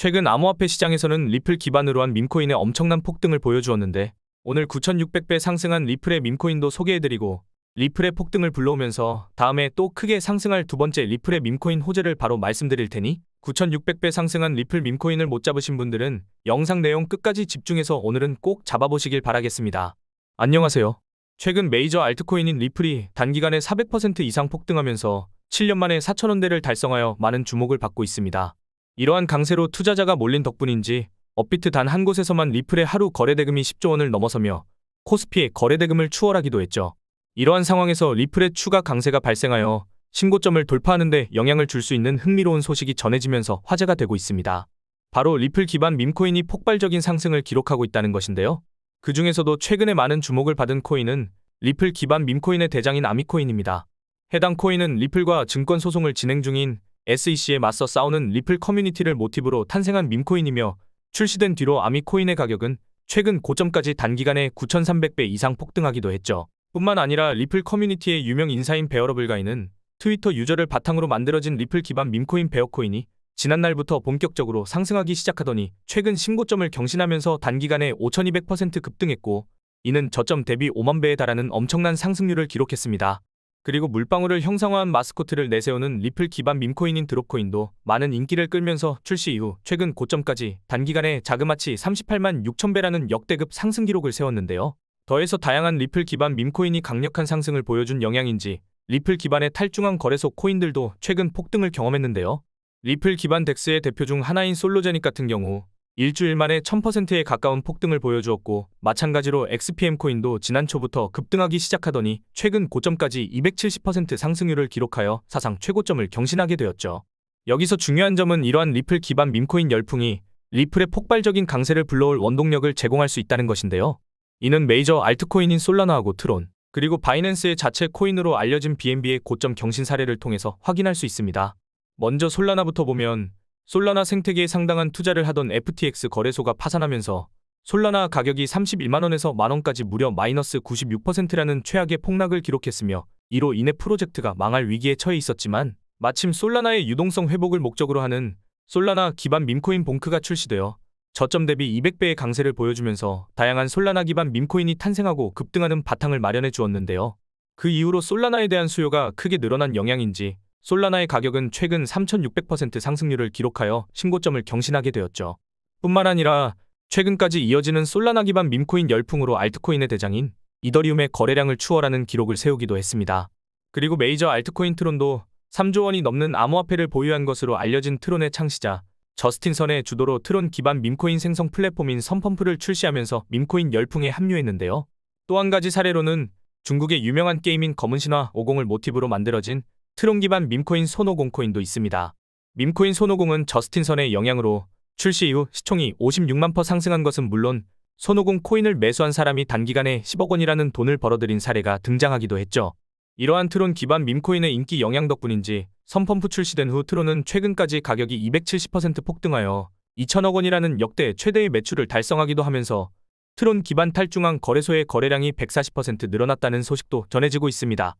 최근 암호화폐 시장에서는 리플 기반으로 한 밈코인의 엄청난 폭등을 보여주었는데 오늘 9,600배 상승한 리플의 밈코인도 소개해드리고 리플의 폭등을 불러오면서 다음에 또 크게 상승할 두 번째 리플의 밈코인 호재를 바로 말씀드릴 테니 9,600배 상승한 리플 밈코인을 못 잡으신 분들은 영상 내용 끝까지 집중해서 오늘은 꼭 잡아보시길 바라겠습니다. 안녕하세요. 최근 메이저 알트코인인 리플이 단기간에 400% 이상 폭등하면서 7년 만에 4천원대를 달성하여 많은 주목을 받고 있습니다. 이러한 강세로 투자자가 몰린 덕분인지 업비트 단 한 곳에서만 리플의 하루 거래대금이 10조 원을 넘어서며 코스피의 거래대금을 추월하기도 했죠. 이러한 상황에서 리플의 추가 강세가 발생하여 신고점을 돌파하는데 영향을 줄 수 있는 흥미로운 소식이 전해지면서 화제가 되고 있습니다. 바로 리플 기반 밈코인이 폭발적인 상승을 기록하고 있다는 것인데요. 그 중에서도 최근에 많은 주목을 받은 코인은 리플 기반 밈코인의 대장인 아미코인입니다. 해당 코인은 리플과 증권 소송을 진행 중인 SEC에 맞서 싸우는 리플 커뮤니티를 모티브로 탄생한 밈코인이며 출시된 뒤로 아미코인의 가격은 최근 고점까지 단기간에 9,300배 이상 폭등하기도 했죠. 뿐만 아니라 리플 커뮤니티의 유명 인사인 베어러블가이는 트위터 유저를 바탕으로 만들어진 리플 기반 밈코인 베어코인이 지난날부터 본격적으로 상승하기 시작하더니 최근 신고점을 경신하면서 단기간에 5200% 급등했고 이는 저점 대비 5만 배에 달하는 엄청난 상승률을 기록했습니다. 그리고 물방울을 형상화한 마스코트를 내세우는 리플 기반 밈코인인 드롭코인도 많은 인기를 끌면서 출시 이후 최근 고점까지 단기간에 자그마치 38만 6천 배라는 역대급 상승 기록을 세웠는데요. 더해서 다양한 리플 기반 밈코인이 강력한 상승을 보여준 영향인지 리플 기반의 탈중앙 거래소 코인들도 최근 폭등을 경험했는데요. 리플 기반 덱스의 대표 중 하나인 솔로제닉 같은 경우 일주일 만에 1000%에 가까운 폭등을 보여주었고 마찬가지로 XPM 코인도 지난 초부터 급등하기 시작하더니 최근 고점까지 270% 상승률을 기록하여 사상 최고점을 경신하게 되었죠. 여기서 중요한 점은 이러한 리플 기반 밈코인 열풍이 리플의 폭발적인 강세를 불러올 원동력을 제공할 수 있다는 것인데요. 이는 메이저 알트코인인 솔라나하고 트론, 그리고 바이낸스의 자체 코인으로 알려진 BNB의 고점 경신 사례를 통해서 확인할 수 있습니다. 먼저 솔라나부터 보면 솔라나 생태계에 상당한 투자를 하던 FTX 거래소가 파산하면서 솔라나 가격이 31만원에서 만원까지 무려 마이너스 96%라는 최악의 폭락을 기록했으며 이로 인해 프로젝트가 망할 위기에 처해 있었지만 마침 솔라나의 유동성 회복을 목적으로 하는 솔라나 기반 밈코인 봉크가 출시되어 저점 대비 200배의 강세를 보여주면서 다양한 솔라나 기반 밈코인이 탄생하고 급등하는 바탕을 마련해 주었는데요. 그 이후로 솔라나에 대한 수요가 크게 늘어난 영향인지 솔라나의 가격은 최근 3600% 상승률을 기록하여 신고점을 경신하게 되었죠. 뿐만 아니라 최근까지 이어지는 솔라나 기반 밈코인 열풍으로 알트코인의 대장인 이더리움의 거래량을 추월하는 기록을 세우기도 했습니다. 그리고 메이저 알트코인 트론도 3조 원이 넘는 암호화폐를 보유한 것으로 알려진 트론의 창시자 저스틴 선의 주도로 트론 기반 밈코인 생성 플랫폼인 선펌프를 출시하면서 밈코인 열풍에 합류했는데요. 또 한 가지 사례로는 중국의 유명한 게임인 검은 신화 50을 모티브로 만들어진 트론 기반 밈코인 손오공 코인도 있습니다. 밈코인 손오공은 저스틴 선의 영향으로 출시 이후 시총이 56만 퍼 상승한 것은 물론 손오공 코인을 매수한 사람이 단기간에 10억 원이라는 돈을 벌어들인 사례가 등장하기도 했죠. 이러한 트론 기반 밈코인의 인기 영향 덕분인지 선펌프 출시된 후 트론은 최근까지 가격이 270% 폭등하여 2천억 원이라는 역대 최대의 매출을 달성하기도 하면서 트론 기반 탈중앙 거래소의 거래량이 140% 늘어났다는 소식도 전해지고 있습니다.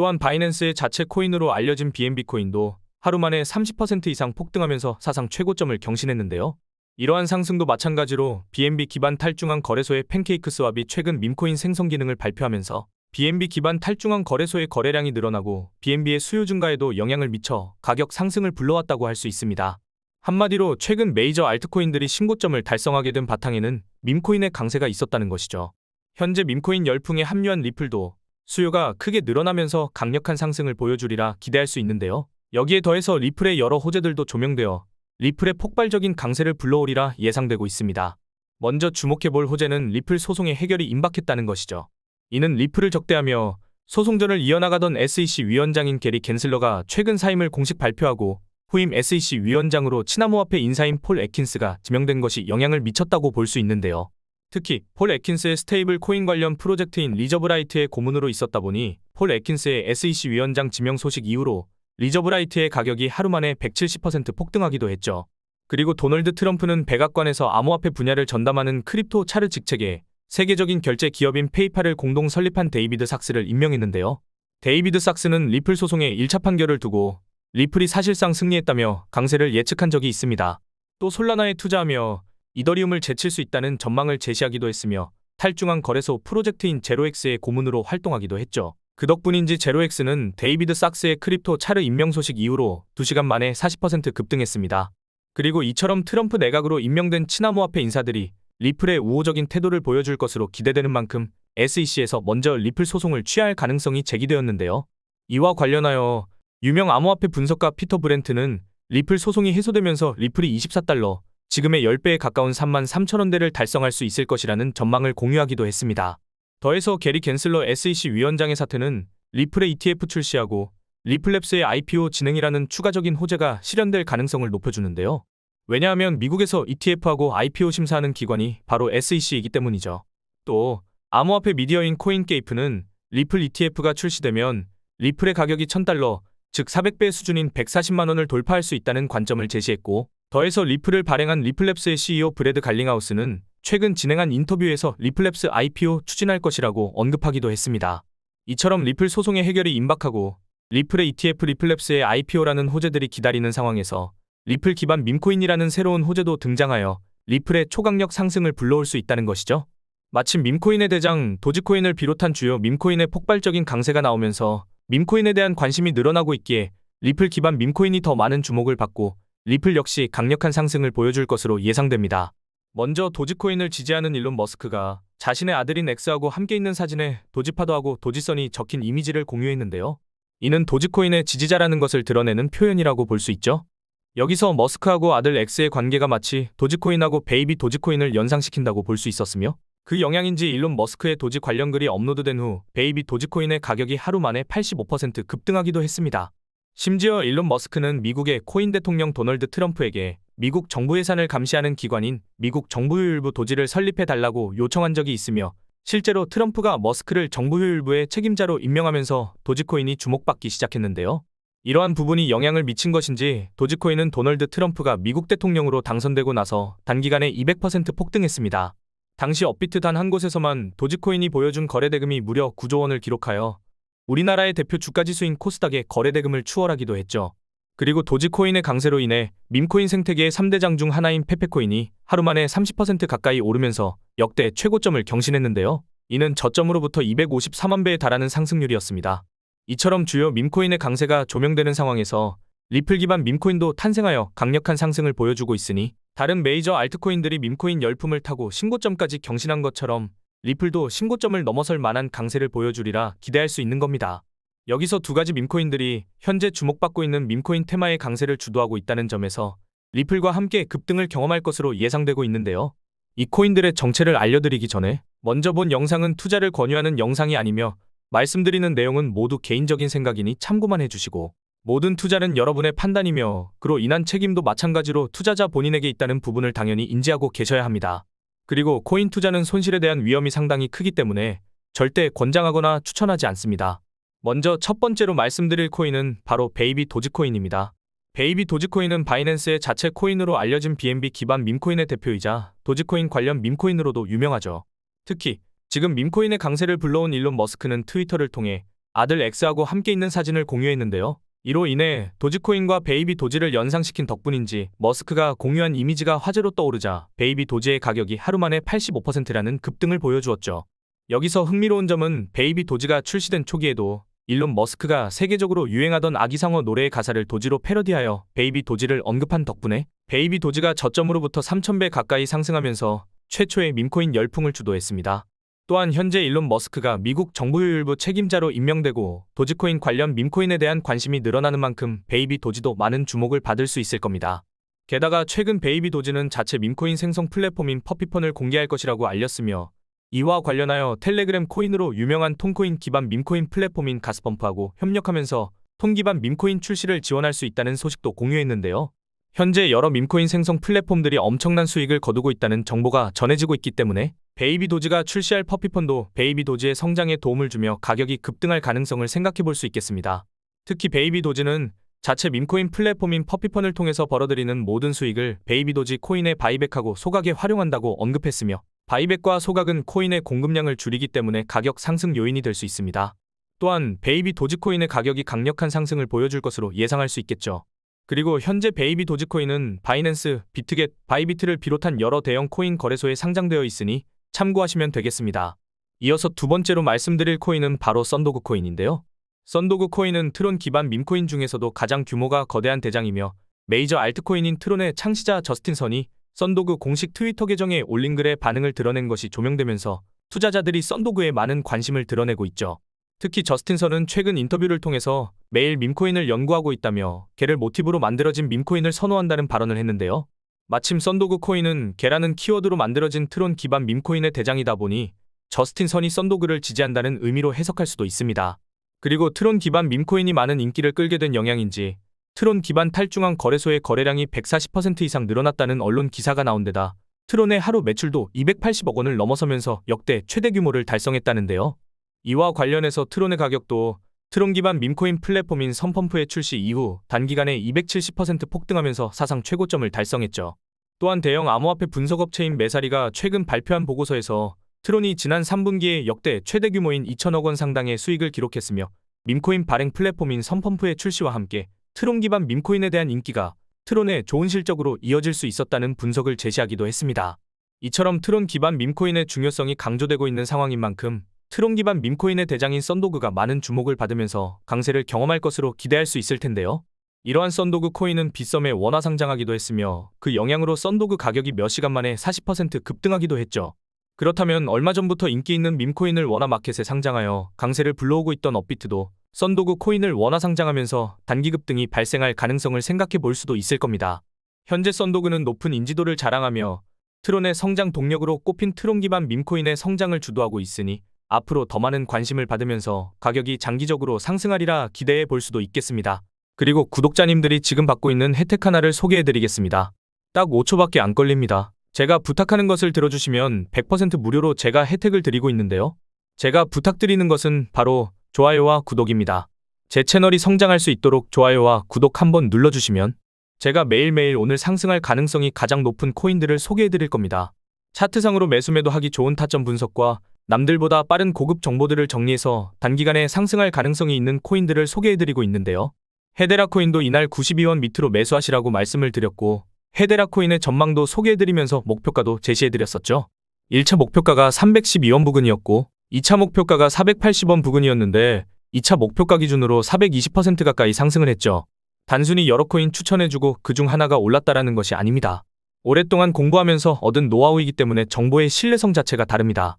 또한 바이낸스의 자체 코인으로 알려진 BNB 코인도 하루 만에 30% 이상 폭등하면서 사상 최고점을 경신했는데요. 이러한 상승도 마찬가지로 BNB 기반 탈중앙 거래소의 팬케이크 스왑이 최근 밈코인 생성 기능을 발표하면서 BNB 기반 탈중앙 거래소의 거래량이 늘어나고 BNB의 수요 증가에도 영향을 미쳐 가격 상승을 불러왔다고 할 수 있습니다. 한마디로 최근 메이저 알트코인들이 신고점을 달성하게 된 바탕에는 밈코인의 강세가 있었다는 것이죠. 현재 밈코인 열풍에 합류한 리플도 수요가 크게 늘어나면서 강력한 상승을 보여주리라 기대할 수 있는데요. 여기에 더해서 리플의 여러 호재들도 조명되어 리플의 폭발적인 강세를 불러오리라 예상되고 있습니다. 먼저 주목해볼 호재는 리플 소송의 해결이 임박했다는 것이죠. 이는 리플을 적대하며 소송전을 이어나가던 SEC 위원장인 게리 겐슬러가 최근 사임을 공식 발표하고 후임 SEC 위원장으로 치나모화폐 인사인 폴 에킨스가 지명된 것이 영향을 미쳤다고 볼 수 있는데요. 특히 폴 에킨스의 스테이블 코인 관련 프로젝트인 리저브라이트의 고문으로 있었다 보니 폴 에킨스의 SEC 위원장 지명 소식 이후로 리저브라이트의 가격이 하루 만에 170% 폭등하기도 했죠. 그리고 도널드 트럼프는 백악관에서 암호화폐 분야를 전담하는 크립토 차르 직책에 세계적인 결제 기업인 페이팔을 공동 설립한 데이비드 삭스를 임명했는데요. 데이비드 삭스는 리플 소송의 1차 판결을 두고 리플이 사실상 승리했다며 강세를 예측한 적이 있습니다. 또 솔라나에 투자하며 이더리움을 제칠 수 있다는 전망을 제시하기도 했으며 탈중앙 거래소 프로젝트인 제로엑스의 고문으로 활동하기도 했죠. 그 덕분인지 제로엑스는 데이비드 sak스의 크립토 차르 임명 소식 이후로 2시간 만에 40% 급등했습니다. 그리고 이처럼 트럼프 내각으로 임명된 친나무화폐 인사들이 리플의 우호적인 태도를 보여줄 것으로 기대되는 만큼 SEC에서 먼저 리플 소송을 취할 가능성이 제기되었는데요. 이와 관련하여 유명 암호화폐 분석가 피터 브렌트는 리플 소송이 해소되면서 리플이 24달러, 지금의 10배에 가까운 3만 3천원대를 달성할 수 있을 것이라는 전망을 공유하기도 했습니다. 더해서 게리 겐슬러 SEC 위원장의 사태는 리플의 ETF 출시하고 리플랩스의 IPO 진행이라는 추가적인 호재가 실현될 가능성을 높여주는데요. 왜냐하면 미국에서 ETF하고 IPO 심사하는 기관이 바로 SEC이기 때문이죠. 또 암호화폐 미디어인 코인게이프는 리플 ETF가 출시되면 리플의 가격이 1000달러, 즉 400배 수준인 140만 원을 돌파할 수 있다는 관점을 제시했고 더해서 리플을 발행한 리플랩스의 CEO 브래드 갈링하우스는 최근 진행한 인터뷰에서 리플랩스 IPO 추진할 것이라고 언급하기도 했습니다. 이처럼 리플 소송의 해결이 임박하고 리플의 ETF 리플랩스의 IPO라는 호재들이 기다리는 상황에서 리플 기반 밈코인이라는 새로운 호재도 등장하여 리플의 초강력 상승을 불러올 수 있다는 것이죠. 마침 밈코인의 대장 도지코인을 비롯한 주요 밈코인의 폭발적인 강세가 나오면서 밈코인에 대한 관심이 늘어나고 있기에 리플 기반 밈코인이 더 많은 주목을 받고 리플 역시 강력한 상승을 보여줄 것으로 예상됩니다. 먼저 도지코인을 지지하는 일론 머스크가 자신의 아들인 엑스하고 함께 있는 사진에 도지파도하고 도지선이 적힌 이미지를 공유했는데요. 이는 도지코인의 지지자라는 것을 드러내는 표현이라고 볼 수 있죠. 여기서 머스크하고 아들 엑스의 관계가 마치 도지코인하고 베이비 도지코인을 연상시킨다고 볼 수 있었으며 그 영향인지 일론 머스크의 도지 관련 글이 업로드된 후 베이비 도지코인의 가격이 하루 만에 85% 급등하기도 했습니다. 심지어 일론 머스크는 미국의 코인 대통령 도널드 트럼프에게 미국 정부 예산을 감시하는 기관인 미국 정부효율부 도지를 설립해 달라고 요청한 적이 있으며 실제로 트럼프가 머스크를 정부효율부의 책임자로 임명하면서 도지코인이 주목받기 시작했는데요. 이러한 부분이 영향을 미친 것인지 도지코인은 도널드 트럼프가 미국 대통령으로 당선되고 나서 단기간에 200% 폭등했습니다. 당시 업비트 단 한 곳에서만 도지코인이 보여준 거래대금이 무려 9조 원을 기록하여 우리나라의 대표 주가지수인 코스닥의 거래대금을 추월하기도 했죠. 그리고 도지코인의 강세로 인해 밈코인 생태계의 3대장 중 하나인 페페코인이 하루 만에 30% 가까이 오르면서 역대 최고점을 경신했는데요. 이는 저점으로부터 253만 배에 달하는 상승률이었습니다. 이처럼 주요 밈코인의 강세가 조명되는 상황에서 리플 기반 밈코인도 탄생하여 강력한 상승을 보여주고 있으니 다른 메이저 알트코인들이 밈코인 열풍을 타고 신고점까지 경신한 것처럼 리플도 신고점을 넘어설 만한 강세를 보여주리라 기대할 수 있는 겁니다. 여기서 두 가지 밈코인들이 현재 주목받고 있는 밈코인 테마의 강세를 주도하고 있다는 점에서 리플과 함께 급등을 경험할 것으로 예상되고 있는데요. 이 코인들의 정체를 알려드리기 전에 먼저 본 영상은 투자를 권유하는 영상이 아니며 말씀드리는 내용은 모두 개인적인 생각이니 참고만 해주시고 모든 투자는 여러분의 판단이며 그로 인한 책임도 마찬가지로 투자자 본인에게 있다는 부분을 당연히 인지하고 계셔야 합니다. 그리고 코인 투자는 손실에 대한 위험이 상당히 크기 때문에 절대 권장하거나 추천하지 않습니다. 먼저 첫 번째로 말씀드릴 코인은 바로 베이비 도지코인입니다. 베이비 도지코인은 바이낸스의 자체 코인으로 알려진 BNB 기반 밈코인의 대표이자 도지코인 관련 밈코인으로도 유명하죠. 특히 지금 밈코인의 강세를 불러온 일론 머스크는 트위터를 통해 아들 엑스하고 함께 있는 사진을 공유했는데요. 이로 인해 도지코인과 베이비 도지를 연상시킨 덕분인지 머스크가 공유한 이미지가 화제로 떠오르자 베이비 도지의 가격이 하루 만에 85%라는 급등을 보여주었죠. 여기서 흥미로운 점은 베이비 도지가 출시된 초기에도 일론 머스크가 세계적으로 유행하던 아기상어 노래의 가사를 도지로 패러디하여 베이비 도지를 언급한 덕분에 베이비 도지가 저점으로부터 3,000배 가까이 상승하면서 최초의 밈코인 열풍을 주도했습니다. 또한 현재 일론 머스크가 미국 정부효율부 책임자로 임명되고 도지코인 관련 밈코인에 대한 관심이 늘어나는 만큼 베이비 도지도 많은 주목을 받을 수 있을 겁니다. 게다가 최근 베이비 도지는 자체 밈코인 생성 플랫폼인 퍼피펀을 공개할 것이라고 알렸으며 이와 관련하여 텔레그램 코인으로 유명한 톤코인 기반 밈코인 플랫폼인 가스펌프하고 협력하면서 톤 기반 밈코인 출시를 지원할 수 있다는 소식도 공유했는데요. 현재 여러 밈코인 생성 플랫폼들이 엄청난 수익을 거두고 있다는 정보가 전해지고 있기 때문에 베이비 도지가 출시할 퍼피펀도 베이비 도지의 성장에 도움을 주며 가격이 급등할 가능성을 생각해 볼 수 있겠습니다. 특히 베이비 도지는 자체 밈코인 플랫폼인 퍼피펀을 통해서 벌어들이는 모든 수익을 베이비 도지 코인에 바이백하고 소각에 활용한다고 언급했으며 바이백과 소각은 코인의 공급량을 줄이기 때문에 가격 상승 요인이 될 수 있습니다. 또한 베이비 도지코인의 가격이 강력한 상승을 보여줄 것으로 예상할 수 있겠죠. 그리고 현재 베이비 도지코인은 바이낸스, 비트겟, 바이비트를 비롯한 여러 대형 코인 거래소에 상장되어 있으니 참고하시면 되겠습니다. 이어서 두 번째로 말씀드릴 코인은 바로 썬도그 코인인데요. 썬도그 코인은 트론 기반 밈코인 중에서도 가장 규모가 거대한 대장이며 메이저 알트코인인 트론의 창시자 저스틴 선이 썬도그 공식 트위터 계정에 올린 글에 반응을 드러낸 것이 조명되면서 투자자들이 썬도그에 많은 관심을 드러내고 있죠. 특히 저스틴 선은 최근 인터뷰를 통해서 매일 밈코인을 연구하고 있다며 개를 모티브로 만들어진 밈코인을 선호한다는 발언을 했는데요. 마침 썬도그 코인은 개라는 키워드로 만들어진 트론 기반 밈코인의 대장이다 보니 저스틴 선이 썬도그를 지지한다는 의미로 해석할 수도 있습니다. 그리고 트론 기반 밈코인이 많은 인기를 끌게 된 영향인지 트론 기반 탈중앙 거래소의 거래량이 140% 이상 늘어났다는 언론 기사가 나온 데다 트론의 하루 매출도 280억 원을 넘어서면서 역대 최대 규모를 달성했다는데요. 이와 관련해서 트론의 가격도 트론 기반 밈코인 플랫폼인 선펌프의 출시 이후 단기간에 270% 폭등하면서 사상 최고점을 달성했죠. 또한 대형 암호화폐 분석업체인 메사리가 최근 발표한 보고서에서 트론이 지난 3분기에 역대 최대 규모인 2천억 원 상당의 수익을 기록했으며 밈코인 발행 플랫폼인 선펌프의 출시와 함께 트론 기반 밈코인에 대한 인기가 트론의 좋은 실적으로 이어질 수 있었다는 분석을 제시하기도 했습니다. 이처럼 트론 기반 밈코인의 중요성이 강조되고 있는 상황인 만큼 트론 기반 밈코인의 대장인 썬도그가 많은 주목을 받으면서 강세를 경험할 것으로 기대할 수 있을 텐데요. 이러한 썬도그 코인은 빗썸에 원화 상장하기도 했으며 그 영향으로 썬도그 가격이 몇 시간 만에 40% 급등하기도 했죠. 그렇다면 얼마 전부터 인기 있는 밈코인을 원화 마켓에 상장하여 강세를 불러오고 있던 업비트도 썬도그 코인을 원화 상장하면서 단기 급등이 발생할 가능성을 생각해 볼 수도 있을 겁니다. 현재 썬도그는 높은 인지도를 자랑하며 트론의 성장 동력으로 꼽힌 트론 기반 밈코인의 성장을 주도하고 있으니 앞으로 더 많은 관심을 받으면서 가격이 장기적으로 상승하리라 기대해 볼 수도 있겠습니다. 그리고 구독자님들이 지금 받고 있는 혜택 하나를 소개해 드리겠습니다. 딱 5초밖에 안 걸립니다. 제가 부탁하는 것을 들어주시면 100% 무료로 제가 혜택을 드리고 있는데요. 제가 부탁드리는 것은 바로 좋아요와 구독입니다. 제 채널이 성장할 수 있도록 좋아요와 구독 한번 눌러주시면 제가 매일매일 오늘 상승할 가능성이 가장 높은 코인들을 소개해 드릴 겁니다. 차트상으로 매수매도 하기 좋은 타점 분석과 남들보다 빠른 고급 정보들을 정리해서 단기간에 상승할 가능성이 있는 코인들을 소개해 드리고 있는데요. 헤데라 코인도 이날 92원 밑으로 매수하시라고 말씀을 드렸고 헤데라 코인의 전망도 소개해 드리면서 목표가도 제시해 드렸었죠. 1차 목표가가 312원 부근이었고 2차 목표가가 480원 부근이었는데 2차 목표가 기준으로 420% 가까이 상승을 했죠. 단순히 여러 코인 추천해주고 그 중 하나가 올랐다라는 것이 아닙니다. 오랫동안 공부하면서 얻은 노하우이기 때문에 정보의 신뢰성 자체가 다릅니다.